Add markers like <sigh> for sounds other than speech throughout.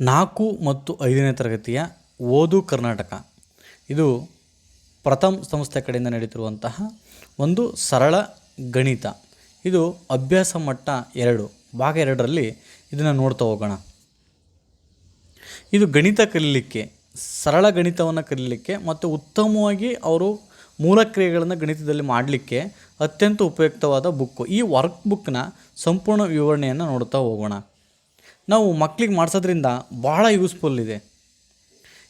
ನಾಲ್ಕು ಮತ್ತು ಐದನೇ ತರಗತಿಯ ಓದು ಕರ್ನಾಟಕ. ಇದು ಪ್ರಥಮ್ ಸಂಸ್ಥೆ ಕಡೆಯಿಂದ ನಡೀತಿರುವಂತಹ ಒಂದು ಸರಳ ಗಣಿತ. ಇದು ಅಭ್ಯಾಸ ಮಟ್ಟ ಎರಡು. ಭಾಗ ಎರಡರಲ್ಲಿ ಇದನ್ನು ನೋಡ್ತಾ ಹೋಗೋಣ. ಇದು ಗಣಿತ ಕಲೀಲಿಕ್ಕೆ, ಸರಳ ಗಣಿತವನ್ನು ಕಲೀಲಿಕ್ಕೆ ಮತ್ತು ಉತ್ತಮವಾಗಿ ಅವರು ಮೂಲ ಕ್ರಿಯೆಗಳನ್ನು ಗಣಿತದಲ್ಲಿ ಮಾಡಲಿಕ್ಕೆ ಅತ್ಯಂತ ಉಪಯುಕ್ತವಾದ ಬುಕ್ಕು. ಈ ವರ್ಕ್ ಬುಕ್ನ ಸಂಪೂರ್ಣ ವಿವರಣೆಯನ್ನು ನೋಡ್ತಾ ಹೋಗೋಣ. ನಾವು ಮಕ್ಕಳಿಗೆ ಮಾಡಿಸೋದ್ರಿಂದ ಭಾಳ ಯೂಸ್ಫುಲ್ ಇದೆ.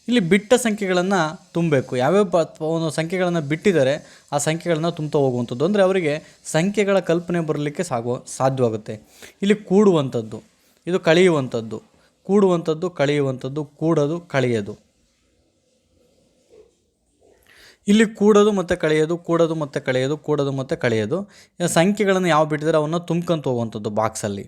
ಇಲ್ಲಿ ಬಿಟ್ಟ ಸಂಖ್ಯೆಗಳನ್ನು ತುಂಬಬೇಕು. ಯಾವ್ಯಾವ ಒಂದು ಸಂಖ್ಯೆಗಳನ್ನು ಬಿಟ್ಟಿದ್ದಾರೆ, ಆ ಸಂಖ್ಯೆಗಳನ್ನು ತುಂಬ್ತಾ ಹೋಗುವಂಥದ್ದು. ಅಂದರೆ ಅವರಿಗೆ ಸಂಖ್ಯೆಗಳ ಕಲ್ಪನೆ ಬರಲಿಕ್ಕೆ ಸಾಗುವ, ಸಾಧ್ಯವಾಗುತ್ತೆ. ಇಲ್ಲಿ ಕೂಡುವಂಥದ್ದು, ಇದು ಕಳೆಯುವಂಥದ್ದು. ಕೂಡುವಂಥದ್ದು, ಕಳೆಯುವಂಥದ್ದು, ಕೂಡೋದು, ಕಳೆಯೋದು. ಇಲ್ಲಿ ಕೂಡೋದು ಮತ್ತು ಕಳೆಯೋದು, ಕೂಡೋದು ಮತ್ತು ಕಳೆಯೋದು, ಕೂಡೋದು ಮತ್ತು ಕಳೆಯೋದು. ಸಂಖ್ಯೆಗಳನ್ನು ಯಾವ ಬಿಟ್ಟಿದ್ದಾರೆ, ಅವನ್ನ ತುಂಬ್ಕೊಂತ ಹೋಗುವಂಥದ್ದು ಬಾಕ್ಸಲ್ಲಿ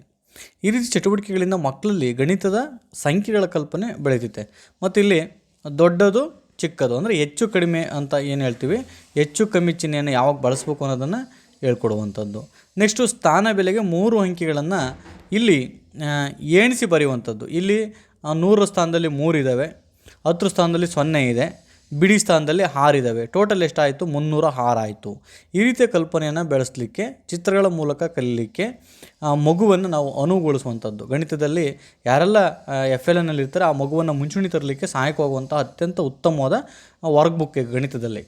ಈ ರೀತಿ ಚಟುವಟಿಕೆಗಳಿಂದ ಮಕ್ಕಳಲ್ಲಿ ಗಣಿತದ ಸಂಖ್ಯೆಗಳ ಕಲ್ಪನೆ ಬೆಳೀತೈತೆ ಮತ್ತು ಇಲ್ಲಿ ದೊಡ್ಡದು ಚಿಕ್ಕದು, ಅಂದರೆ ಹೆಚ್ಚು ಕಡಿಮೆ ಅಂತ ಏನು ಹೇಳ್ತೀವಿ? ಹೆಚ್ಚು ಕಮ್ಮಿ ಚಿಹ್ನೆಯನ್ನು ಯಾವಾಗ ಬಳಸಬೇಕು ಅನ್ನೋದನ್ನು ಹೇಳ್ಕೊಡುವಂಥದ್ದು. ನೆಕ್ಸ್ಟು ಸ್ಥಾನ ಬೆಲೆಗೆ ಮೂರು ಅಂಕಿಗಳನ್ನು ಇಲ್ಲಿ ಎಣಿಸಿ ಬರೆಯುವಂಥದ್ದು. ಇಲ್ಲಿ ನೂರು ಸ್ಥಾನದಲ್ಲಿ ಮೂರಿದ್ದಾವೆ ಹತ್ತು ಸ್ಥಾನದಲ್ಲಿ ಸೊನ್ನೆ ಇದೆ. ಬಿಡಿ ಸ್ಥಾನದಲ್ಲಿ ಹಾರಿದ್ದಾವೆ ಟೋಟಲ್ ಎಷ್ಟಾಯಿತು? ಮುನ್ನೂರ ಹಾರಾಯಿತು ಈ ರೀತಿಯ ಕಲ್ಪನೆಯನ್ನು ಬೆಳೆಸಲಿಕ್ಕೆ, ಚಿತ್ರಗಳ ಮೂಲಕ ಕಲೀಲಿಕ್ಕೆ ಮಗುವನ್ನು ನಾವು ಅನುಗೊಳಿಸುವಂಥದ್ದು. ಗಣಿತದಲ್ಲಿ ಯಾರೆಲ್ಲ ಎಫ್ ಎಲ್ ಎನ್ನಲ್ಲಿ ಇರ್ತಾರೆ ಆ ಮಗುವನ್ನು ಮುಂಚೂಣಿ ತರಲಿಕ್ಕೆ ಸಹಾಯಕವಾಗುವಂಥ ಅತ್ಯಂತ ಉತ್ತಮವಾದ ವರ್ಕ್ ಬುಕ್ ಗಣಿತದಲ್ಲಿ.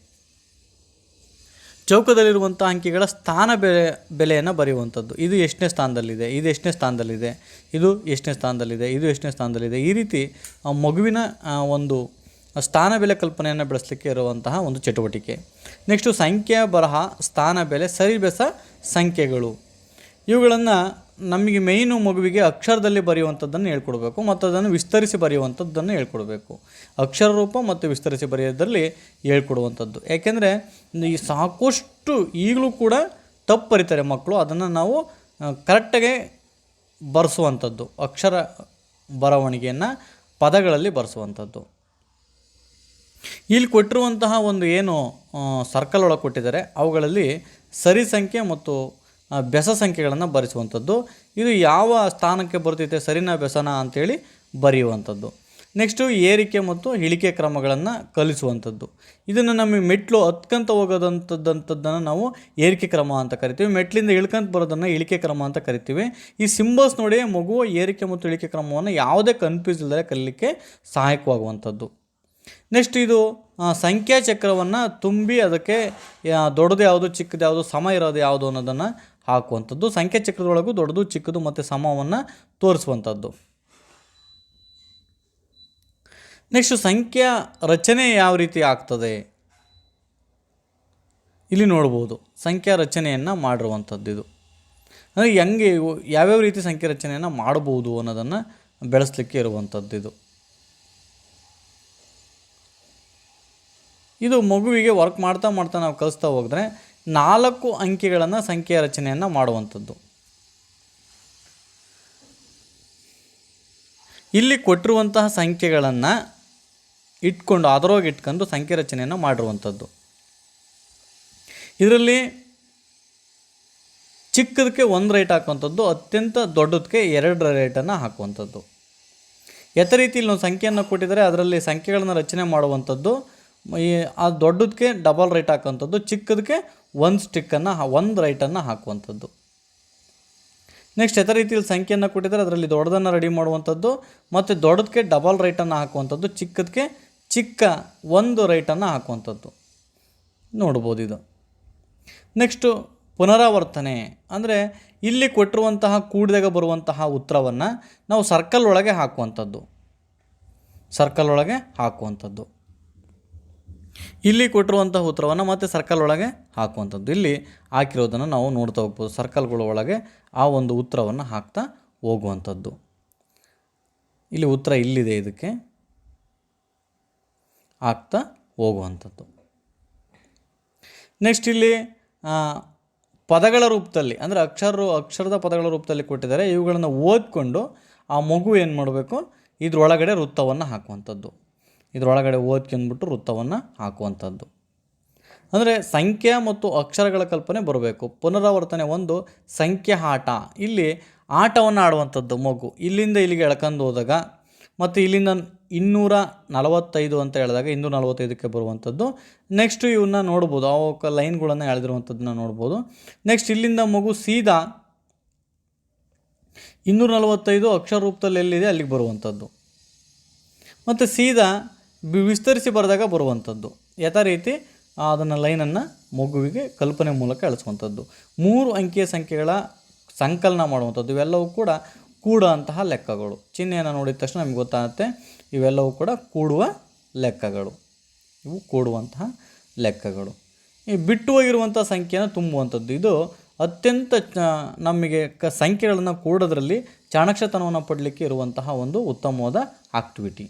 ಚೌಕದಲ್ಲಿರುವಂಥ ಅಂಕಿಗಳ ಸ್ಥಾನ ಬೆಲೆ, ಬೆಲೆಯನ್ನು ಬರೆಯುವಂಥದ್ದು. ಇದು ಎಷ್ಟನೇ ಸ್ಥಾನದಲ್ಲಿದೆ? ಇದು ಎಷ್ಟನೇ ಸ್ಥಾನದಲ್ಲಿದೆ? ಇದು ಎಷ್ಟನೇ ಸ್ಥಾನದಲ್ಲಿದೆ? ಇದು ಎಷ್ಟನೇ ಸ್ಥಾನದಲ್ಲಿದೆ? ಈ ರೀತಿ ಮಗುವಿನ ಒಂದು ಸ್ಥಾನ ಬೆಲೆ ಕಲ್ಪನೆಯನ್ನು ಬೆಳೆಸಲಿಕ್ಕೆ ಇರುವಂತಹ ಒಂದು ಚಟುವಟಿಕೆ. ನೆಕ್ಸ್ಟು ಸಂಖ್ಯಾ ಬರಹ, ಸ್ಥಾನ ಬೆಲೆ ಸರಿಬೆಸ ಸಂಖ್ಯೆಗಳು. ಇವುಗಳನ್ನು ನಮಗೆ ಮೇಯ್ನು ಮಗುವಿಗೆ ಅಕ್ಷರದಲ್ಲಿ ಬರೆಯುವಂಥದ್ದನ್ನು ಹೇಳ್ಕೊಡ್ಬೇಕು, ಮತ್ತು ಅದನ್ನು ವಿಸ್ತರಿಸಿ ಬರೆಯುವಂಥದ್ದನ್ನು ಹೇಳ್ಕೊಡ್ಬೇಕು. ಅಕ್ಷರ ರೂಪ ಮತ್ತು ವಿಸ್ತರಿಸಿ ಬರೆಯೋದ್ರಲ್ಲಿ ಹೇಳ್ಕೊಡುವಂಥದ್ದು. ಯಾಕೆಂದರೆ ಈ ಸಾಕಷ್ಟು ಈಗಲೂ ಕೂಡ ತಪ್ಪು ಬರೀತಾರೆ ಮಕ್ಕಳು, ಅದನ್ನು ನಾವು ಕರೆಕ್ಟಾಗಿ ಬರೆಸುವಂಥದ್ದು, ಅಕ್ಷರ ಬರವಣಿಗೆಯನ್ನು ಪದಗಳಲ್ಲಿ ಬರೆಸುವಂಥದ್ದು. ಇಲ್ಲಿ ಕೊಟ್ಟಿರುವಂತಹ ಒಂದು ಏನು ಸರ್ಕಲ್ ಒಳಗೆ ಕೊಟ್ಟಿದ್ದಾರೆ. ಅವುಗಳಲ್ಲಿ ಸರಿ ಸಂಖ್ಯೆ ಮತ್ತು ಬೆಸ ಸಂಖ್ಯೆಗಳನ್ನು ಬರೆಸುವಂಥದ್ದು. ಇದು ಯಾವ ಸ್ಥಾನಕ್ಕೆ ಬರ್ತೈತೆ, ಸರಿನಾ ಬೆಸನ ಅಂತೇಳಿ ಬರೆಯುವಂಥದ್ದು. ನೆಕ್ಸ್ಟು ಏರಿಕೆ ಮತ್ತು ಇಳಿಕೆ ಕ್ರಮಗಳನ್ನು ಕಲಿಸುವಂಥದ್ದು. ಇದನ್ನು ನಮಗೆ ಮೆಟ್ಲು ಹತ್ಕಂತ ಹೋಗೋದಂಥದ್ದಂಥದ್ದನ್ನು ನಾವು ಏರಿಕೆ ಕ್ರಮ ಅಂತ ಕರಿತೀವಿ. ಮೆಟ್ಲಿಂದ ಇಳ್ಕಂತ ಬರೋದನ್ನು ಇಳಿಕೆ ಕ್ರಮ ಅಂತ ಕರಿತೀವಿ. ಈ ಸಿಂಬಲ್ಸ್ ನೋಡಿ ಮಗು ಏರಿಕೆ ಮತ್ತು ಇಳಿಕೆ ಕ್ರಮವನ್ನು ಯಾವುದೇ ಕನ್ಫ್ಯೂಸ್ ಇಲ್ಲದೆ ಕಲಿಲಿಕ್ಕೆ ಸಹಾಯಕವಾಗುವಂಥದ್ದು. ನೆಕ್ಸ್ಟ್ ಇದು ಸಂಖ್ಯಾ ಚಕ್ರವನ್ನು ತುಂಬಿ ಅದಕ್ಕೆ ದೊಡ್ಡದು ಯಾವುದು, ಚಿಕ್ಕದು ಯಾವುದು, ಸಮ ಇರೋದು ಯಾವುದು ಅನ್ನೋದನ್ನು ಹಾಕುವಂಥದ್ದು. ಸಂಖ್ಯಾ ಚಕ್ರದೊಳಗೂ ದೊಡ್ಡದು, ಚಿಕ್ಕದು ಮತ್ತು ಸಮವನ್ನು ತೋರಿಸುವಂಥದ್ದು. ನೆಕ್ಸ್ಟ್ ಸಂಖ್ಯಾ ರಚನೆ ಯಾವ ರೀತಿ ಆಗ್ತದೆ? ಇಲ್ಲಿ ನೋಡ್ಬೋದು. ಸಂಖ್ಯಾ ರಚನೆಯನ್ನು ಮಾಡಿರುವಂಥದ್ದು ಇದು. ಅಂದರೆ ಹೆಂಗೆ ಯಾವ್ಯಾವ ರೀತಿ ಸಂಖ್ಯಾ ರಚನೆಯನ್ನು ಮಾಡ್ಬೋದು ಅನ್ನೋದನ್ನು ಬೆಳೆಸಲಿಕ್ಕೆ ಇರುವಂಥದ್ದು ಇದು. ಇದು ಮಗುವಿಗೆ ವರ್ಕ್ ಮಾಡ್ತಾ ಮಾಡ್ತಾ ನಾವು ಕಲಿಸ್ತಾ ಹೋದರೆ ನಾಲ್ಕು ಅಂಕಿಗಳನ್ನು ಸಂಖ್ಯೆ ರಚನೆಯನ್ನು ಮಾಡುವಂಥದ್ದು. ಇಲ್ಲಿ ಕೊಟ್ಟಿರುವಂತಹ ಸಂಖ್ಯೆಗಳನ್ನು ಇಟ್ಕೊಂಡು ಅದರೊಳಗೆ ಇಟ್ಕೊಂಡು ಸಂಖ್ಯೆ ರಚನೆಯನ್ನು ಮಾಡಿರುವಂಥದ್ದು. ಇದರಲ್ಲಿ ಚಿಕ್ಕದಕ್ಕೆ ಒಂದು ರೇಟ್ ಹಾಕುವಂಥದ್ದು, ಅತ್ಯಂತ ದೊಡ್ಡದಕ್ಕೆ ಎರಡರ ರೇಟನ್ನು ಹಾಕುವಂಥದ್ದು. ಯಥ ರೀತಿಯಲ್ಲಿ ಒಂದು ಸಂಖ್ಯೆಯನ್ನು ಕೊಟ್ಟಿದರೆ ಅದರಲ್ಲಿ ಸಂಖ್ಯೆಗಳನ್ನು ರಚನೆ ಮಾಡುವಂಥದ್ದು ಈ ಆ ದೊಡ್ಡದಕ್ಕೆ ಡಬಲ್ ರೈಟ್ ಹಾಕುವಂಥದ್ದು ಚಿಕ್ಕದಕ್ಕೆ ಒಂದು ಸ್ಟಿಕ್ಕನ್ನು ಒಂದು ರೈಟನ್ನು ಹಾಕುವಂಥದ್ದು. ನೆಕ್ಸ್ಟ್ ಯಥ ರೀತಿಯಲ್ಲಿ ಸಂಖ್ಯೆಯನ್ನು ಕೊಟ್ಟಿದ್ದಾರೆ. ಅದರಲ್ಲಿ ದೊಡ್ಡದನ್ನು ರೆಡಿ ಮಾಡುವಂಥದ್ದು ಮತ್ತು ದೊಡ್ಡದಕ್ಕೆ ಡಬಲ್ ರೈಟನ್ನು ಹಾಕುವಂಥದ್ದು ಚಿಕ್ಕದಕ್ಕೆ ಚಿಕ್ಕ ಒಂದು ರೈಟನ್ನು ಹಾಕುವಂಥದ್ದು. ನೋಡ್ಬೋದು ಇದು. ನೆಕ್ಸ್ಟು ಪುನರಾವರ್ತನೆ. ಅಂದರೆ ಇಲ್ಲಿ ಕೊಟ್ಟಿರುವಂತಹ, ಕೂಡಿದಾಗ ಬರುವಂತಹ ಉತ್ತರವನ್ನು ನಾವು ಸರ್ಕಲ್ ಒಳಗೆ ಹಾಕುವಂಥದ್ದು. ಸರ್ಕಲ್ ಒಳಗೆ ಹಾಕುವಂಥದ್ದು. ಇಲ್ಲಿ ಕೊಟ್ಟಿರುವಂಥ ಉತ್ತರವನ್ನು ಮತ್ತೆ ಸರ್ಕಲ್ ಒಳಗೆ ಹಾಕುವಂಥದ್ದು. ಇಲ್ಲಿ ಹಾಕಿರೋದನ್ನು ನಾವು ನೋಡ್ತಾ ಹೋಗ್ಬೋದು. ಸರ್ಕಲ್ಗಳ ಒಳಗೆ ಆ ಒಂದು ಉತ್ತರವನ್ನು ಹಾಕ್ತಾ ಹೋಗುವಂಥದ್ದು. ಇಲ್ಲಿ ಉತ್ತರ ಇಲ್ಲಿದೆ ಇದಕ್ಕೆ. ಹಾಕ್ತಾ ಹೋಗುವಂಥದ್ದು. ನೆಕ್ಸ್ಟ್ ಇಲ್ಲಿ ಪದಗಳ ರೂಪದಲ್ಲಿ, ಅಂದರೆ ಅಕ್ಷರ ಅಕ್ಷರದ ಪದಗಳ ರೂಪದಲ್ಲಿ ಕೊಟ್ಟಿದ್ದಾರೆ. ಇವುಗಳನ್ನು ಓದ್ಕೊಂಡು ಆ ಮಗು ಏನು ಮಾಡಬೇಕು? ಇದರೊಳಗಡೆ ವೃತ್ತವನ್ನು ಹಾಕುವಂಥದ್ದು. ಇದರೊಳಗಡೆ ಓದ್ಕೊಂಡ್ಬಿಟ್ಟು ವೃತ್ತವನ್ನು ಹಾಕುವಂಥದ್ದು. ಅಂದರೆ ಸಂಖ್ಯೆ ಮತ್ತು ಅಕ್ಷರಗಳ ಕಲ್ಪನೆ ಬರಬೇಕು. ಪುನರಾವರ್ತನೆ ಒಂದು, ಸಂಖ್ಯೆ ಆಟ. ಇಲ್ಲಿ ಆಟವನ್ನು ಆಡುವಂಥದ್ದು ಮಗು. ಇಲ್ಲಿಂದ ಇಲ್ಲಿಗೆ ಎಳ್ಕೊಂಡು ಹೋದಾಗ ಮತ್ತು ಇಲ್ಲಿಂದ ಇನ್ನೂರ ನಲವತ್ತೈದು ಅಂತ ಹೇಳಿದಾಗ ಇನ್ನೂರ ನಲವತ್ತೈದಕ್ಕೆ ಬರುವಂಥದ್ದು. ನೆಕ್ಸ್ಟು ಇವನ್ನ ನೋಡ್ಬೋದು. ಅವಕ್ಕೆ ಲೈನ್ಗಳನ್ನು ಎಳೆದಿರುವಂಥದ್ದನ್ನ ನೋಡ್ಬೋದು. ನೆಕ್ಸ್ಟ್ ಇಲ್ಲಿಂದ ಮಗು ಸೀದಾ ಇನ್ನೂರ ನಲವತ್ತೈದು ಅಕ್ಷರ ರೂಪದಲ್ಲಿ ಎಲ್ಲಿದೆ? ಅಲ್ಲಿಗೆ ಬರುವಂಥದ್ದು. ಮತ್ತು ಸೀದಾ ವಿಸ್ತರಿಸಿ ಬರೆದಾಗ ಬರುವಂಥದ್ದು. ಯಥಾ ರೀತಿ ಅದನ್ನು ಲೈನನ್ನು ಮಗುವಿಗೆ ಕಲ್ಪನೆ ಮೂಲಕ ಎಳಿಸುವಂಥದ್ದು ಮೂರು ಅಂಕಿಯ ಸಂಖ್ಯೆಗಳ ಸಂಕಲನ ಮಾಡುವಂಥದ್ದು. ಇವೆಲ್ಲವೂ ಕೂಡ ಕೂಡುವಂತಹ ಲೆಕ್ಕಗಳು. ಚಿಹ್ನೆಯನ್ನು ನೋಡಿದ ತಕ್ಷಣ ನಮಗೆ ಗೊತ್ತಾಗುತ್ತೆ, ಇವೆಲ್ಲವೂ ಕೂಡ ಕೂಡುವ ಲೆಕ್ಕಗಳು. ಇವು ಕೂಡುವಂತಹ ಲೆಕ್ಕಗಳು. ಈ ಬಿಟ್ಟು ಹೋಗಿರುವಂಥ ಸಂಖ್ಯೆಯನ್ನು ತುಂಬುವಂಥದ್ದು. ಇದು ಅತ್ಯಂತ ನಮಗೆ ಕ ಸಂಖ್ಯೆಗಳನ್ನು ಕೂಡೋದ್ರಲ್ಲಿ ಚಾಣಕ್ಷತನವನ್ನು ಪಡಲಿಕ್ಕೆ ಇರುವಂತಹ ಒಂದು ಉತ್ತಮವಾದ ಆಕ್ಟಿವಿಟಿ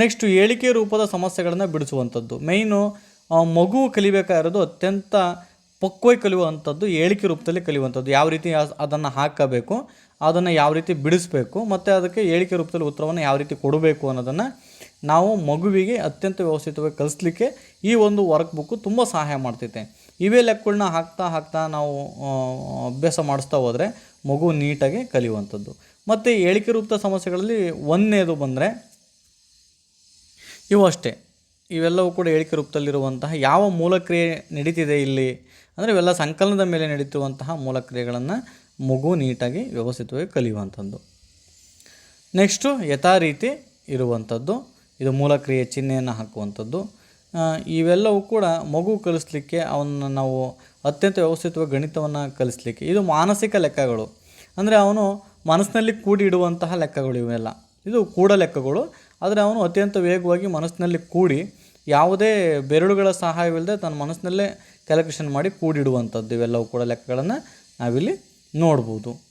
ನೆಕ್ಸ್ಟ್ ಹೇಳಿಕೆ ರೂಪದ ಸಮಸ್ಯೆಗಳನ್ನು ಬಿಡಿಸುವಂಥದ್ದು. ಮೇಯ್ನು ಮಗು ಕಲಿಬೇಕಾಗಿರೋದು ಅತ್ಯಂತ ಪಕ್ವೈ ಕಲಿಯುವಂಥದ್ದು, ಹೇಳಿಕೆ ರೂಪದಲ್ಲಿ ಕಲಿಯುವಂಥದ್ದು. ಯಾವ ರೀತಿ ಅದನ್ನು ಹಾಕಬೇಕು, ಅದನ್ನು ಯಾವ ರೀತಿ ಬಿಡಿಸಬೇಕು, ಮತ್ತು ಅದಕ್ಕೆ ಹೇಳಿಕೆ ರೂಪದಲ್ಲಿ ಉತ್ತರವನ್ನು ಯಾವ ರೀತಿ ಕೊಡಬೇಕು ಅನ್ನೋದನ್ನು ನಾವು ಮಗುವಿಗೆ ಅತ್ಯಂತ ವ್ಯವಸ್ಥಿತವಾಗಿ ಕಲಿಸ್ಲಿಕ್ಕೆ ಈ ಒಂದು ವರ್ಕ್ ಬುಕ್ಕು ತುಂಬ ಸಹಾಯ ಮಾಡ್ತೈತೆ. ಇವೇ ಲೆಕ್ಕಗಳನ್ನ ಹಾಕ್ತಾ ಹಾಕ್ತಾ ನಾವು ಅಭ್ಯಾಸ ಮಾಡಿಸ್ತಾ ಹೋದರೆ ಮಗು ನೀಟಾಗಿ ಕಲಿಯುವಂಥದ್ದು. ಮತ್ತು ಹೇಳಿಕೆ ರೂಪದ ಸಮಸ್ಯೆಗಳಲ್ಲಿ ಒಂದನೇದು ಬಂದರೆ ಇವು ಅಷ್ಟೇ. ಇವೆಲ್ಲವೂ ಕೂಡ ಹೇಳಿಕೆ ರೂಪದಲ್ಲಿರುವಂತಹ ಯಾವ ಮೂಲಕ್ರಿಯೆ ನಡೀತಿದೆ ಇಲ್ಲಿ? ಅಂದರೆ ಇವೆಲ್ಲ ಸಂಕಲನದ ಮೇಲೆ ನಡೀತಿರುವಂತಹ ಮೂಲಕ್ರಿಯೆಗಳನ್ನು ಮಗು ನೀಟಾಗಿ ವ್ಯವಸ್ಥಿತವಾಗಿ ಕಲಿಯುವಂಥದ್ದು. ನೆಕ್ಸ್ಟು ಯಥಾ ರೀತಿ ಇರುವಂಥದ್ದು, ಇದು ಮೂಲಕ್ರಿಯೆ ಚಿಹ್ನೆಯನ್ನು ಹಾಕುವಂಥದ್ದು. ಇವೆಲ್ಲವೂ ಕೂಡ ಮಗು ಕಲಿಸ್ಲಿಕ್ಕೆ ಅವನ್ನ ನಾವು ಅತ್ಯಂತ ವ್ಯವಸ್ಥಿತವಾಗಿ ಗಣಿತವನ್ನು ಕಲಿಸ್ಲಿಕ್ಕೆ. ಇದು ಮಾನಸಿಕ ಲೆಕ್ಕಗಳು. ಅಂದರೆ ಅವನು ಮನಸ್ಸಿನಲ್ಲಿ ಕೂಡಿಡುವಂತಹ ಲೆಕ್ಕಗಳು ಇವೆಲ್ಲ. ಇದು ಕೂಡ ಲೆಕ್ಕಗಳು. ಆದರೆ ಅವನು ಅತ್ಯಂತ ವೇಗವಾಗಿ ಮನಸ್ಸಿನಲ್ಲಿ ಕೂಡಿ ಯಾವುದೇ ಬೆರಳುಗಳ ಸಹಾಯವಿಲ್ಲದೆ ತನ್ನ ಮನಸ್ಸಿನಲ್ಲೇ ಕ್ಯಾಲ್ಕುಲೇಷನ್ ಮಾಡಿ ಕೂಡಿಡುವಂಥದ್ದು. ಇವೆಲ್ಲವೂ ಕೂಡ ಲೆಕ್ಕಗಳನ್ನು ನಾವಿಲ್ಲಿ ನೋಡ್ಬೋದು.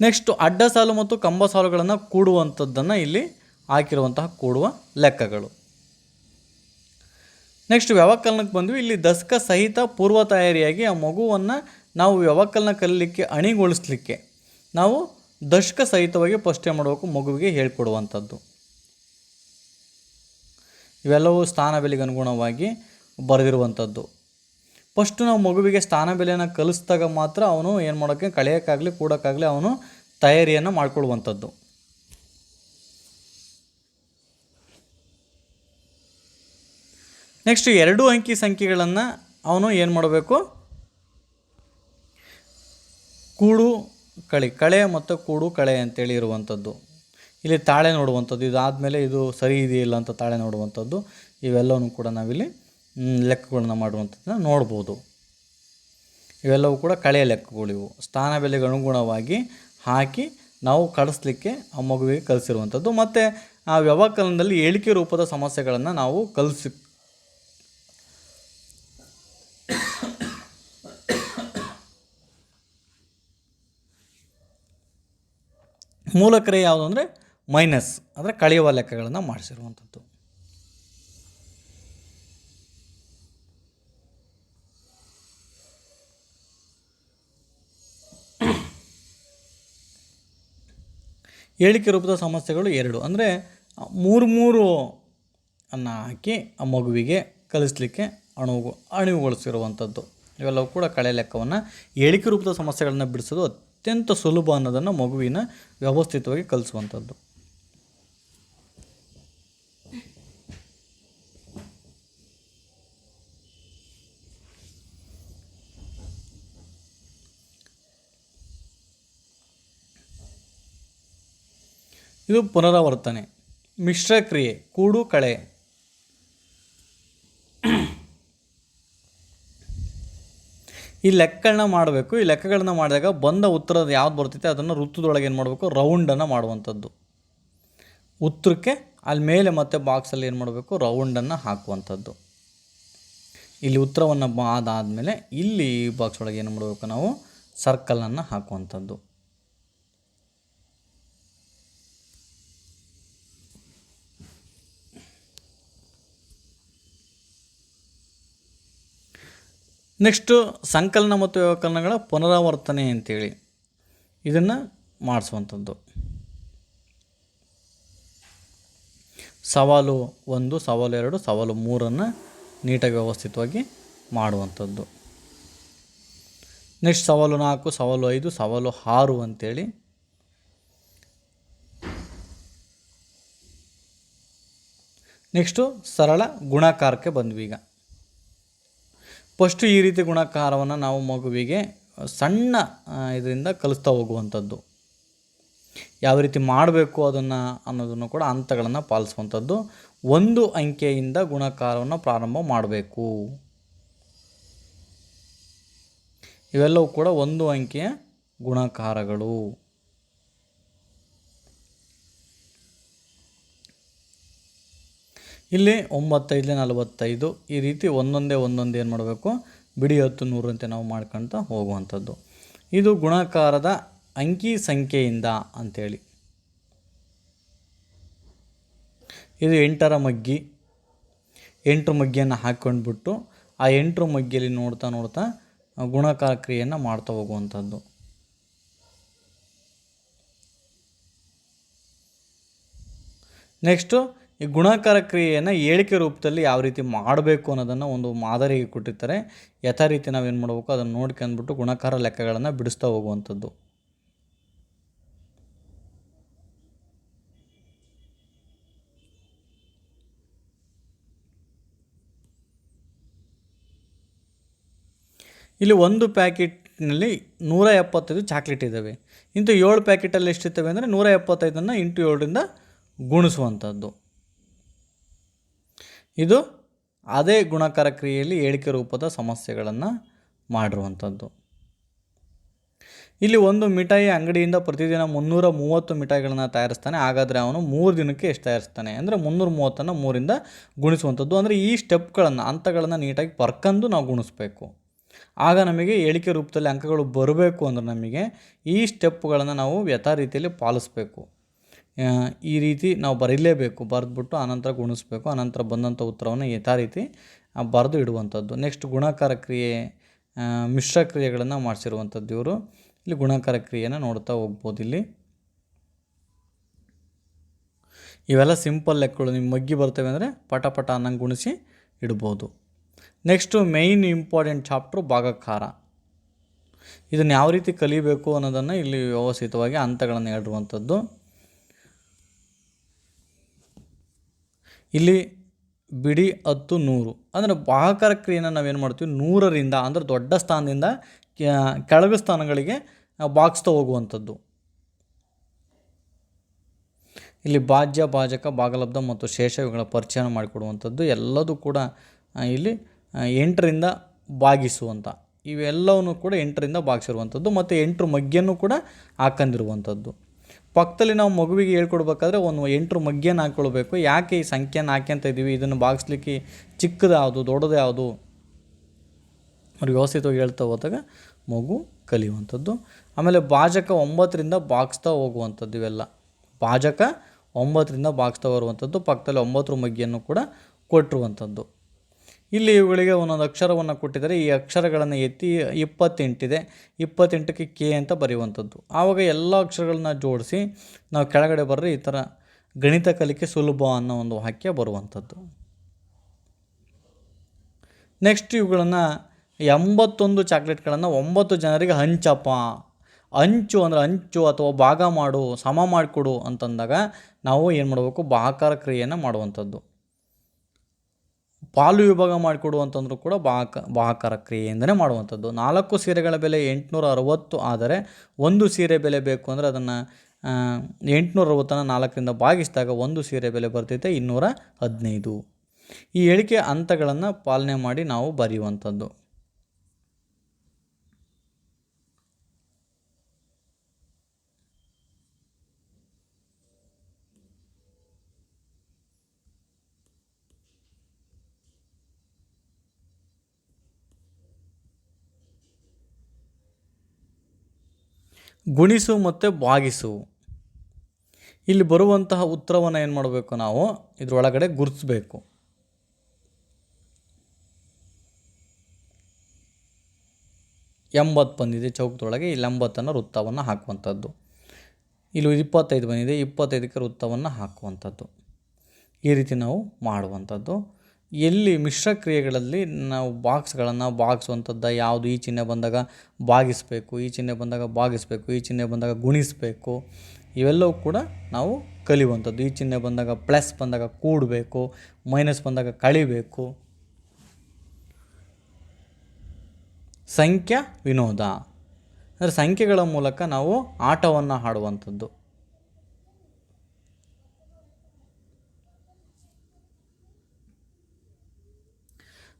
ನೆಕ್ಸ್ಟ್ ಅಡ್ಡ ಸಾಲು ಮತ್ತು ಕಂಬ ಸಾಲುಗಳನ್ನು ಕೂಡುವಂಥದ್ದನ್ನು ಇಲ್ಲಿ ಹಾಕಿರುವಂತಹ ಕೂಡುವ ಲೆಕ್ಕಗಳು. ನೆಕ್ಸ್ಟ್ ವ್ಯವಕಲನಕ್ಕೆ ಬಂದ್ವಿ. ಇಲ್ಲಿ ದಶಕ ಸಹಿತ ಪೂರ್ವ ತಯಾರಿಯಾಗಿ ಆ ಮಗುವನ್ನು ನಾವು ವ್ಯವಕಲನ ಕಲಿಲಿಕ್ಕೆ ಅಣಿಗೊಳಿಸ್ಲಿಕ್ಕೆ ನಾವು ದಶಕ ಸಹಿತವಾಗಿ ಫಸ್ಟೇ ಮಾಡಬೇಕು ಮಗುವಿಗೆ ಹೇಳ್ಕೊಡುವಂಥದ್ದು. ಇವೆಲ್ಲವೂ ಸ್ಥಾನ ಬೆಲೆಗೆ ಅನುಗುಣವಾಗಿ ಬರೆದಿರುವಂಥದ್ದು. ಫಸ್ಟು ನಾವು ಮಗುವಿಗೆ ಸ್ಥಾನ ಬೆಲೆಯನ್ನು ಕಲಿಸಿದಾಗ ಮಾತ್ರ ಅವನು ಏನು ಮಾಡೋಕ್ಕೆ ಕಳೆಯೋಕ್ಕಾಗಲಿ ಕೂಡೋಕ್ಕಾಗಲಿ ಅವನು ತಯಾರಿಯನ್ನು ಮಾಡಿಕೊಳ್ಳುವಂಥದ್ದು ನೆಕ್ಸ್ಟ್ ಎರಡು ಅಂಕಿ ಸಂಖ್ಯೆಗಳನ್ನು ಅವನು ಏನು ಮಾಡಬೇಕು? ಕೂಡು ಕಳೆ ಕಳೆ ಮತ್ತು ಕೂಡು ಕಳೆ ಅಂತೇಳಿ ಇರುವಂಥದ್ದು. ಇಲ್ಲಿ ತಾಳೆ ನೋಡುವಂಥದ್ದು. ಇದಾದಮೇಲೆ ಇದು ಸರಿ ಇದೆಯಿಲ್ಲ ಅಂತ ತಾಳೆ ನೋಡುವಂಥದ್ದು. ಇವೆಲ್ಲವನ್ನು ಕೂಡ ನಾವಿಲ್ಲಿ ಲೆಕ್ಕಗಳನ್ನ ಮಾಡುವಂಥದ್ದನ್ನ ನೋಡ್ಬೋದು. ಇವೆಲ್ಲವೂ ಕೂಡ ಕಳೆಯ ಲೆಕ್ಕಗಳು ಇವು. ಸ್ಥಾನ ಬೆಲೆಗೆ ಅನುಗುಣವಾಗಿ ಹಾಕಿ ನಾವು ಕಳಿಸ್ಲಿಕ್ಕೆ ಆ ಮಗುವಿಗೆ ಕಲಿಸಿರುವಂಥದ್ದು. ಮತ್ತು ಆ ವ್ಯವಕಲನದಲ್ಲಿ ಏಳಿಕೆ ರೂಪದ ಸಮಸ್ಯೆಗಳನ್ನು ನಾವು ಕಲಿಸಿ ಮೂಲಕ್ರಿಯೆ ಯಾವುದು ಅಂದರೆ ಮೈನಸ್, ಅಂದರೆ ಕಳೆಯುವ ಲೆಕ್ಕಗಳನ್ನು ಮಾಡಿಸಿರುವಂಥದ್ದು. ಹೇಳಿಕೆ ರೂಪದ ಸಮಸ್ಯೆಗಳು ಎರಡು. ಅಂದರೆ ಮೂರು ಮೂರು ಅನ್ನು ಹಾಕಿ ಆ ಮಗುವಿಗೆ ಕಲಿಸ್ಲಿಕ್ಕೆ ಅಣುವು ಅಣಿವುಗೊಳಿಸಿರುವಂಥದ್ದು. ಇವೆಲ್ಲವೂ ಕೂಡ ಕಳೆ ಲೆಕ್ಕವನ್ನು ಹೇಳಿಕೆ ರೂಪದ ಸಮಸ್ಯೆಗಳನ್ನು ಬಿಡಿಸೋದು ಅತ್ಯಂತ ಸುಲಭ ಅನ್ನೋದನ್ನು ಮಗುವಿನ ವ್ಯವಸ್ಥಿತವಾಗಿ ಕಲಿಸುವಂಥದ್ದು. ಇದು ಪುನರಾವರ್ತನೆ. ಮಿಶ್ರ ಕ್ರಿಯೆ ಕೂಡು ಕಳೆ. ಈ ಲೆಕ್ಕಗಳನ್ನ ಮಾಡಬೇಕು. ಈ ಲೆಕ್ಕಗಳನ್ನ ಮಾಡಿದಾಗ ಬಂದ ಉತ್ತರದ ಯಾವ್ದು ಬರ್ತೈತೆ ಅದನ್ನು ವೃತ್ತದೊಳಗೆ ಏನು ಮಾಡಬೇಕು? ರೌಂಡನ್ನು ಮಾಡುವಂಥದ್ದು. ಉತ್ತರಕ್ಕೆ ಅಲ್ಲಿ ಮೇಲೆ ಮತ್ತೆ ಬಾಕ್ಸಲ್ಲಿ ಏನು ಮಾಡಬೇಕು? ರೌಂಡನ್ನು ಹಾಕುವಂಥದ್ದು. ಇಲ್ಲಿ ಉತ್ತರವನ್ನು ಅದಾದಮೇಲೆ ಇಲ್ಲಿ ಈ ಬಾಕ್ಸ್ ಒಳಗೆ ಏನು ಮಾಡಬೇಕು ನಾವು? ಸರ್ಕಲನ್ನು ಹಾಕುವಂಥದ್ದು. ನೆಕ್ಸ್ಟು ಸಂಕಲನ ಮತ್ತು ವ್ಯವಕಲನಗಳ ಪುನರಾವರ್ತನೆ ಅಂತೇಳಿ. ಇದನ್ನು ಮಾಡಿಸುವಂಥದ್ದು. ಸವಾಲು ಒಂದು, ಸವಾಲು ಎರಡು, ಸವಾಲು ಮೂರನ್ನು ನೀಟಾಗಿ ವ್ಯವಸ್ಥಿತವಾಗಿ ಮಾಡುವಂಥದ್ದು. ನೆಕ್ಸ್ಟ್ ಸವಾಲು ನಾಲ್ಕು, ಸವಾಲು ಐದು, ಸವಾಲು ಆರು ಅಂತೇಳಿ. ನೆಕ್ಸ್ಟು ಸರಳ ಗುಣಾಕಾರಕ್ಕೆ ಬಂದ್ವಿ ಈಗ ಫಸ್ಟು ಈ ರೀತಿ ಗುಣಾಕಾರವನ್ನು ನಾವು ಮಗುವಿಗೆ ಸಣ್ಣ ಇದರಿಂದ ಕಲಿಸ್ತಾ ಹೋಗುವಂಥದ್ದು. ಯಾವ ರೀತಿ ಮಾಡಬೇಕು ಅದನ್ನು ಅನ್ನೋದನ್ನು ಕೂಡ ಹಂತಗಳನ್ನು ಪಾಲಿಸುವಂಥದ್ದು. ಒಂದು ಅಂಕೆಯಿಂದ ಗುಣಾಕಾರವನ್ನು ಪ್ರಾರಂಭ ಮಾಡಬೇಕು. ಇವೆಲ್ಲವೂ ಕೂಡ ಒಂದು ಅಂಕೆಯ ಗುಣಾಕಾರಗಳು. ಇಲ್ಲಿ ಒಂಬತ್ತೈದು ನಲವತ್ತೈದು, ಈ ರೀತಿ ಒಂದೊಂದೇ ಒಂದೊಂದು ಏನು ಮಾಡಬೇಕು? ಬಿಡಿ ಹತ್ತು ನೂರಂತೆ ನಾವು ಮಾಡ್ಕೊಳ್ತಾ ಹೋಗುವಂಥದ್ದು. ಇದು ಗುಣಾಕಾರದ ಅಂಕಿ ಸಂಖ್ಯೆಯಿಂದ ಅಂಥೇಳಿ ಇದು ಎಂಟರ ಮಗ್ಗಿ. ಎಂಟು ಮಗ್ಗಿಯನ್ನು ಹಾಕ್ಕೊಂಡ್ಬಿಟ್ಟು ಆ ಎಂಟು ಮಗ್ಗಿಯಲ್ಲಿ ನೋಡ್ತಾ ನೋಡ್ತಾ ಗುಣಕಾರ ಕ್ರಿಯೆಯನ್ನು ಮಾಡ್ತಾ ಹೋಗುವಂಥದ್ದು. ನೆಕ್ಸ್ಟು ಈ ಗುಣಾಕಾರ ಕ್ರಿಯೆಯನ್ನು ಹೇಳಿಕೆ ರೂಪದಲ್ಲಿ ಯಾವ ರೀತಿ ಮಾಡಬೇಕು ಅನ್ನೋದನ್ನು ಒಂದು ಮಾದರಿಗೆ ಕೊಟ್ಟಿರ್ತಾರೆ. ಯಥಾ ರೀತಿ ನಾವೇನು ಮಾಡಬೇಕು? ಅದನ್ನು ನೋಡ್ಕೊಂಡ್ಬಿಟ್ಟು ಗುಣಾಕಾರ ಲೆಕ್ಕಗಳನ್ನು ಬಿಡಿಸ್ತಾ ಹೋಗುವಂಥದ್ದು. ಇಲ್ಲಿ ಒಂದು ಪ್ಯಾಕೆಟ್ನಲ್ಲಿ ನೂರ ಎಪ್ಪತ್ತೈದು ಚಾಕ್ಲೇಟ್ ಇದ್ದಾವೆ. ಇಂಟು ಏಳು ಪ್ಯಾಕೆಟಲ್ಲಿ ಎಷ್ಟಿರ್ತವೆ ಅಂದರೆ ನೂರ ಎಪ್ಪತ್ತೈದನ್ನು ಇಂಟು ಏಳರಿಂದ ಗುಣಿಸುವಂಥದ್ದು. ಇದು ಅದೇ ಗುಣಕಾರ ಕ್ರಿಯೆಯಲ್ಲಿ ಹೇಳಿಕೆ ರೂಪದ ಸಮಸ್ಯೆಗಳನ್ನು ಮಾಡಿರುವಂಥದ್ದು. ಇಲ್ಲಿ ಒಂದು ಮಿಠಾಯಿ ಅಂಗಡಿಯಿಂದ ಪ್ರತಿದಿನ ಮುನ್ನೂರ ಮೂವತ್ತು ಮಿಠಾಯಿಗಳನ್ನು ತಯಾರಿಸ್ತಾನೆ, ಹಾಗಾದರೆ ಅವನು ಮೂರು ದಿನಕ್ಕೆ ಎಷ್ಟು ತಯಾರಿಸ್ತಾನೆ ಅಂದರೆ ಮುನ್ನೂರ ಮೂವತ್ತನ್ನು ಮೂರಿಂದ ಗುಣಿಸುವಂಥದ್ದು. ಅಂದರೆ ಈ ಸ್ಟೆಪ್ಗಳನ್ನು, ಹಂತಗಳನ್ನು ನೀಟಾಗಿ ಪರ್ಕಂದು ನಾವು ಗುಣಿಸ್ಬೇಕು. ಆಗ ನಮಗೆ ಹೇಳಿಕೆ ರೂಪದಲ್ಲಿ ಅಂಕಗಳು ಬರಬೇಕು ಅಂದರೆ ನಮಗೆ ಈ ಸ್ಟೆಪ್ಗಳನ್ನು ನಾವು ಯಥಾ ರೀತಿಯಲ್ಲಿ ಪಾಲಿಸ್ಬೇಕು. ಈ ರೀತಿ ನಾವು ಬರೀಲೇಬೇಕು, ಬರೆದ್ಬಿಟ್ಟು ಆನಂತರ ಗುಣಿಸ್ಬೇಕು ಆನಂತರ ಬಂದಂಥ ಉತ್ತರವನ್ನು ಯಥಾ ರೀತಿ ಬರೆದು ಇಡುವಂಥದ್ದು. ನೆಕ್ಸ್ಟ್ ಗುಣಾಕಾರ ಕ್ರಿಯೆ ಮಿಶ್ರ ಕ್ರಿಯೆಗಳನ್ನು ಮಾಡಿಸಿರುವಂಥದ್ದು ಇವರು. ಇಲ್ಲಿ ಗುಣಾಕಾರ ಕ್ರಿಯೆಯನ್ನು ನೋಡ್ತಾ ಹೋಗ್ಬೋದು ಇಲ್ಲಿ. ಇವೆಲ್ಲ ಸಿಂಪಲ್ ಲೆಕ್ಕಗಳು ನಿಮ್ಮ ಮಗ್ಗಿ ಬರ್ತವೆ ಅಂದರೆ ಪಟ ಪಟ ಅನ್ನಂಗೆ ಗುಣಿಸಿ ಇಡ್ಬೋದು. ನೆಕ್ಸ್ಟು ಮೇಯ್ನ್ ಇಂಪಾರ್ಟೆಂಟ್ ಚಾಪ್ಟ್ರು ಭಾಗಕಾರ. ಇದನ್ನು ಯಾವ ರೀತಿ ಕಲಿಬೇಕು ಅನ್ನೋದನ್ನು ಇಲ್ಲಿ ವ್ಯವಸ್ಥಿತವಾಗಿ ಹಂತಗಳನ್ನು ಹೇಳಿರುವಂಥದ್ದು. ಇಲ್ಲಿ ಬಿಡಿ ಹತ್ತು ನೂರು. ಅಂದರೆ ವಾಹಕರ ಕ್ರಿಯೆಯನ್ನು ನಾವೇನು ಮಾಡ್ತೀವಿ? ನೂರರಿಂದ, ಅಂದರೆ ದೊಡ್ಡ ಸ್ಥಾನದಿಂದ ಕೆಳಗ ಸ್ಥಾನಗಳಿಗೆ ಬಾಗಿಸ್ತಾ ಹೋಗುವಂಥದ್ದು. ಇಲ್ಲಿ ಭಾಜ್ಯ, ಭಾಜಕ, ಭಾಗಲಬ್ಧ ಮತ್ತು ಶೇಷ ಇವುಗಳ ಪರಿಚಯ ಮಾಡಿಕೊಡುವಂಥದ್ದು. ಎಲ್ಲದೂ ಕೂಡ ಇಲ್ಲಿ ಎಂಟರಿಂದ ಭಾಗಿಸುವಂಥ. ಇವೆಲ್ಲವನ್ನು ಕೂಡ ಎಂಟರಿಂದ ಭಾಗಿಸಿರುವಂಥದ್ದು. ಮತ್ತು ಎಂಟರ ಮಗ್ಗಿಯನ್ನು ಕೂಡ ಹಾಕಂದಿರುವಂಥದ್ದು. ಪಕ್ಕದಲ್ಲಿ ನಾವು ಮಗುವಿಗೆ ಹೇಳ್ಕೊಡ್ಬೇಕಾದ್ರೆ ಒಂದು ಎಂಟರು ಮಗ್ಗಿಯನ್ನು ಹಾಕ್ಕೊಳ್ಬೇಕು. ಯಾಕೆ ಈ ಸಂಖ್ಯೆಯನ್ನು ಹಾಕ್ಯಂತ ಇದ್ದೀವಿ ಇದನ್ನು ಭಾಗಿಸ್ಲಿಕ್ಕೆ ಚಿಕ್ಕದು ಯಾವುದು ದೊಡ್ಡದು ಯಾವುದು ಅವ್ರಿಗೆ ವ್ಯವಸ್ಥಿತವಾಗಿ ಹೇಳ್ತಾ ಹೋದಾಗ ಮಗು ಕಲಿಯುವಂಥದ್ದು. ಆಮೇಲೆ ಭಾಜಕ ಒಂಬತ್ತರಿಂದ ಬಾಗಿಸ್ತಾ ಹೋಗುವಂಥದ್ದು ಇವೆಲ್ಲ. ಭಾಜಕ ಒಂಬತ್ತರಿಂದ ಬಾಗಿಸ್ತಾ ಬರುವಂಥದ್ದು, ಪಕ್ಕದಲ್ಲಿ ಒಂಬತ್ತರ ಮಗ್ಗಿಯನ್ನು ಕೂಡ ಕೊಟ್ಟಿರುವಂಥದ್ದು. ಇಲ್ಲಿ ಇವುಗಳಿಗೆ ಒಂದೊಂದು ಅಕ್ಷರವನ್ನು ಕೊಟ್ಟಿದ್ದಾರೆ. ಈ ಅಕ್ಷರಗಳನ್ನು ಎತ್ತಿ ಇಪ್ಪತ್ತೆಂಟಿದೆ. ಇಪ್ಪತ್ತೆಂಟಕ್ಕೆ ಕೆ ಅಂತ ಬರೆಯುವಂಥದ್ದು. ಆವಾಗ ಎಲ್ಲ ಅಕ್ಷರಗಳನ್ನ ಜೋಡಿಸಿ ನಾವು ಕೆಳಗಡೆ ಬರ್ರೆ, ಈ ಥರ ಗಣಿತ ಕಲಿಕೆ ಸುಲಭ ಅನ್ನೋ ಒಂದು ವಾಕ್ಯ ಬರುವಂಥದ್ದು. ನೆಕ್ಸ್ಟ್ ಇವುಗಳನ್ನು ಎಂಬತ್ತೊಂದು ಚಾಕ್ಲೇಟ್ಗಳನ್ನು ಒಂಬತ್ತು ಜನರಿಗೆ ಹಂಚಪ್ಪ. ಹಂಚು ಅಂದರೆ ಹಂಚು ಅಥವಾ ಭಾಗ ಮಾಡು, ಸಮ ಮಾಡಿಕೊಡು ಅಂತಂದಾಗ ನಾವು ಏನು ಮಾಡಬೇಕು ಬಾಕಾರ ಕ್ರಿಯೆಯನ್ನು ಮಾಡುವಂಥದ್ದು. ಪಾಲು ವಿಭಾಗ ಮಾಡಿಕೊಡು ಅಂತಂದ್ರೂ ಕೂಡ ಬಾಕ ಬಾಹಕಾರ ಕ್ರಿಯೆಯಿಂದನೇ ಮಾಡುವಂಥದ್ದು. ನಾಲ್ಕು ಸೀರೆಗಳ ಬೆಲೆ ಎಂಟುನೂರ ಅರವತ್ತು ಆದರೆ ಒಂದು ಸೀರೆ ಬೆಲೆ ಬೇಕು ಅಂದರೆ ಅದನ್ನು ಎಂಟುನೂರ ಅರವತ್ತನ್ನು ನಾಲ್ಕರಿಂದ ಭಾಗಿಸಿದಾಗ ಒಂದು ಸೀರೆ ಬೆಲೆ ಬರ್ತೈತೆ ಇನ್ನೂರ ಹದಿನೈದು ಈ ಹೇಳಿಕೆ ಹಂತಗಳನ್ನು ಪಾಲನೆ ಮಾಡಿ ನಾವು ಬರೆಯುವಂಥದ್ದು. ಗುಣಿಸು ಮತ್ತು ಭಾಗಿಸು ಇಲ್ಲಿ ಬರುವಂತಹ ಉತ್ತರವನ್ನು ಏನು ಮಾಡಬೇಕು ನಾವು? ಇದರೊಳಗಡೆ ಗುರುತಿಸಬೇಕು ಎಂಬತ್ತು ಬಂದಿದೆ ಚೌಕದೊಳಗೆ ಇಲ್ಲಿ ಎಂಬತ್ತನ್ನು ವೃತ್ತವನ್ನು ಹಾಕುವಂಥದ್ದು. ಇಲ್ಲಿ ಇಪ್ಪತ್ತೈದು ಬಂದಿದೆ, ಇಪ್ಪತ್ತೈದಕ್ಕೆ ವೃತ್ತವನ್ನು ಹಾಕುವಂಥದ್ದು. ಈ ರೀತಿ ನಾವು ಮಾಡುವಂಥದ್ದು. ಎಲ್ಲಿ ಮಿಶ್ರ ಕ್ರಿಯೆಗಳಲ್ಲಿ ನಾವು ಬಾಕ್ಸ್ಗಳನ್ನು ಬಾಗಿಸುವಂಥದ್ದು, ಯಾವುದು ಈ ಚಿಹ್ನೆ ಬಂದಾಗ ಬಾಗಿಸಬೇಕು, ಈ ಚಿಹ್ನೆ ಬಂದಾಗ ಬಾಗಿಸಬೇಕು, ಈ ಚಿಹ್ನೆ ಬಂದಾಗ ಗುಣಿಸಬೇಕು, ಇವೆಲ್ಲವೂ ಕೂಡ ನಾವು ಕಲಿಯುವಂಥದ್ದು. ಈ ಚಿಹ್ನೆ ಬಂದಾಗ ಪ್ಲಸ್ ಬಂದಾಗ ಕೂಡಬೇಕು, ಮೈನಸ್ ಬಂದಾಗ ಕಳಿಬೇಕು. ಸಂಖ್ಯಾ ವಿನೋದ. ಅಂದರೆ ಸಂಖ್ಯೆಗಳ ಮೂಲಕ ನಾವು ಆಟವನ್ನು ಆಡುವಂಥದ್ದು.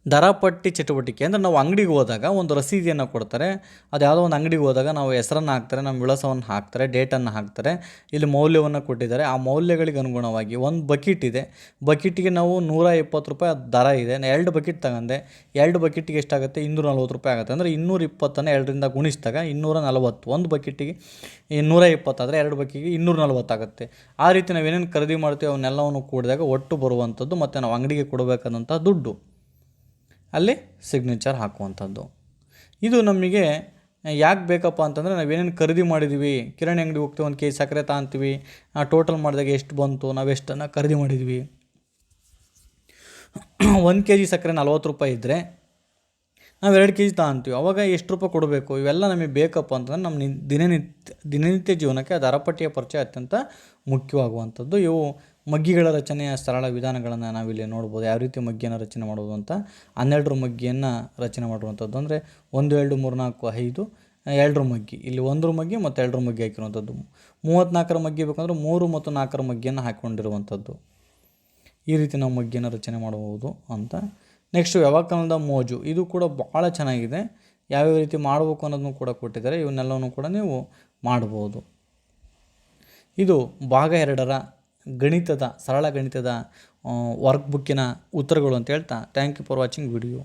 ದರಪಟ್ಟಿ ಚಟುವಟಿಕೆ ಅಂದರೆ ನಾವು ಅಂಗಡಿಗೆ ಹೋದಾಗ ಒಂದು ರಸೀದಿಯನ್ನು ಕೊಡ್ತಾರೆ. ಅದು ಯಾವುದೋ ಒಂದು ಅಂಗಡಿಗೆ ಹೋದಾಗ ನಾವು ಹೆಸರನ್ನು ಹಾಕ್ತಾರೆ, ನಮ್ಮ ವಿಳಾಸವನ್ನು ಹಾಕ್ತಾರೆ, ಡೇಟನ್ನು ಹಾಕ್ತಾರೆ, ಇಲ್ಲಿ ಮೌಲ್ಯವನ್ನು ಕೊಟ್ಟಿದ್ದಾರೆ. ಆ ಮೌಲ್ಯಗಳಿಗೆ ಅನುಗುಣವಾಗಿ ಒಂದು ಬಕೆಟ್ ಇದೆ. ಬಕೆಟಿಗೆ ನಾವು ನೂರ ಇಪ್ಪತ್ತು ರೂಪಾಯಿ ದರ ಇದೆ. ಎರಡು ಬಕೆಟ್ ತಗೊಂಡೆ. ಎರಡು ಬಕೆಟಿಗೆ ಎಷ್ಟಾಗುತ್ತೆ? ಇನ್ನೂರ ನಲ್ವತ್ತು ರೂಪಾಯಿ ಆಗುತ್ತೆ. ಅಂದರೆ ಇನ್ನೂರ ಇಪ್ಪತ್ತನ್ನು ಎರಡರಿಂದ ಗುಣಿಸಿದಾಗ ಇನ್ನೂರ ನಲವತ್ತು. ಒಂದು ಬಕೆಟಿಗೆ ನೂರ ಇಪ್ಪತ್ತಾದರೆ ಎರಡು ಬಕೆಟಿಗೆ ಇನ್ನೂರ ನಲ್ವತ್ತಾಗುತ್ತೆ ಆ ರೀತಿ ನಾವು ಏನೇನು ಖರೀದಿ ಮಾಡ್ತೀವಿ, ಅವನ್ನೆಲ್ಲವನ್ನು ಕೂಡಿದಾಗ ಒಟ್ಟು ಬರುವಂಥದ್ದು ಮತ್ತು ನಾವು ಅಂಗಡಿಗೆ ಕೊಡಬೇಕಾದಂಥ ದುಡ್ಡು. ಅಲ್ಲಿ ಸಿಗ್ನೇಚರ್ ಹಾಕುವಂಥದ್ದು. ಇದು ನಮಗೆ ಯಾಕೆ ಬೇಕಪ್ಪ ಅಂತಂದರೆ ನಾವೇನೇನು ಖರೀದಿ ಮಾಡಿದ್ದೀವಿ ಕಿರಾಣಿ ಅಂಗಡಿ ಹೋಗ್ತೀವಿ, ಒಂದು ಕೆ ಜಿ ಸಕ್ಕರೆ ತಗೊಂತೀವಿ ಟೋಟಲ್ ಮಾಡಿದಾಗ ಎಷ್ಟು ಬಂತು, ನಾವು ಎಷ್ಟನ್ನು ಖರೀದಿ ಮಾಡಿದ್ವಿ? <clears throat> ಒಂದು ಕೆ ಜಿ ಸಕ್ಕರೆ ನಲ್ವತ್ತು ರೂಪಾಯಿ ಇದ್ದರೆ ನಾವು ಎರಡು ಕೆ ಜಿ ತಗೊಂತೀವಿ ಅವಾಗ ಎಷ್ಟು ರೂಪಾಯಿ ಕೊಡಬೇಕು? ಇವೆಲ್ಲ ನಮಗೆ ಬೇಕಪ್ಪ ಅಂತಂದ್ರೆ ನಮ್ಮ ದಿನನಿತ್ಯ ದಿನನಿತ್ಯ ಜೀವನಕ್ಕೆ ದಾರಪಟ್ಟಿಯ ಪರಿಚಯ ಅತ್ಯಂತ ಮುಖ್ಯವಾಗುವಂಥದ್ದು. ಇವು ಮಗ್ಗಿಗಳ ರಚನೆಯ ಸರಳ ವಿಧಾನಗಳನ್ನು ನಾವಿಲ್ಲಿ ನೋಡ್ಬೋದು. ಯಾವ ರೀತಿ ಮಗ್ಗಿಯನ್ನು ರಚನೆ ಮಾಡೋದು ಅಂತ? ಹನ್ನೆರಡರ ಮಗ್ಗಿಯನ್ನು ರಚನೆ ಮಾಡುವಂಥದ್ದು ಅಂದರೆ ಒಂದು, ಎರಡು, ಮೂರು, ನಾಲ್ಕು, ಐದು, ಎರಡರ ಮಗ್ಗಿ. ಇಲ್ಲಿ ಒಂದರ ಮಗ್ಗಿ ಮತ್ತು ಎರಡರ ಮಗ್ಗಿ ಹಾಕಿರುವಂಥದ್ದು. ಮೂವತ್ತ್ನಾಲ್ಕರ ಮಗ್ಗಿ ಬೇಕಂದ್ರೆ ಮೂರು ಮತ್ತು ನಾಲ್ಕರ ಮಗ್ಗಿಯನ್ನು ಹಾಕ್ಕೊಂಡಿರುವಂಥದ್ದು ಈ ರೀತಿ ನಾವು ಮಗ್ಗಿಯನ್ನು ರಚನೆ ಮಾಡಬಹುದು ಅಂತ. ನೆಕ್ಸ್ಟ್ ವ್ಯವಕಲನದ ಮೋಜು. ಇದು ಕೂಡ ಭಾಳ ಚೆನ್ನಾಗಿದೆ. ಯಾವ್ಯಾವ ರೀತಿ ಮಾಡಬೇಕು ಅನ್ನೋದನ್ನು ಕೂಡ ಕೊಟ್ಟಿದ್ದಾರೆ. ಇವನ್ನೆಲ್ಲವನ್ನು ಕೂಡ ನೀವು ಮಾಡ್ಬೋದು ಇದು ಭಾಗ ಎರಡರ ಗಣಿತದ ಸರಳ ಗಣಿತದ ವರ್ಕ್ ಬುಕ್ಕಿನ ಉತ್ತರಗಳು ಅಂತ ಹೇಳ್ತಾ thank you for watching video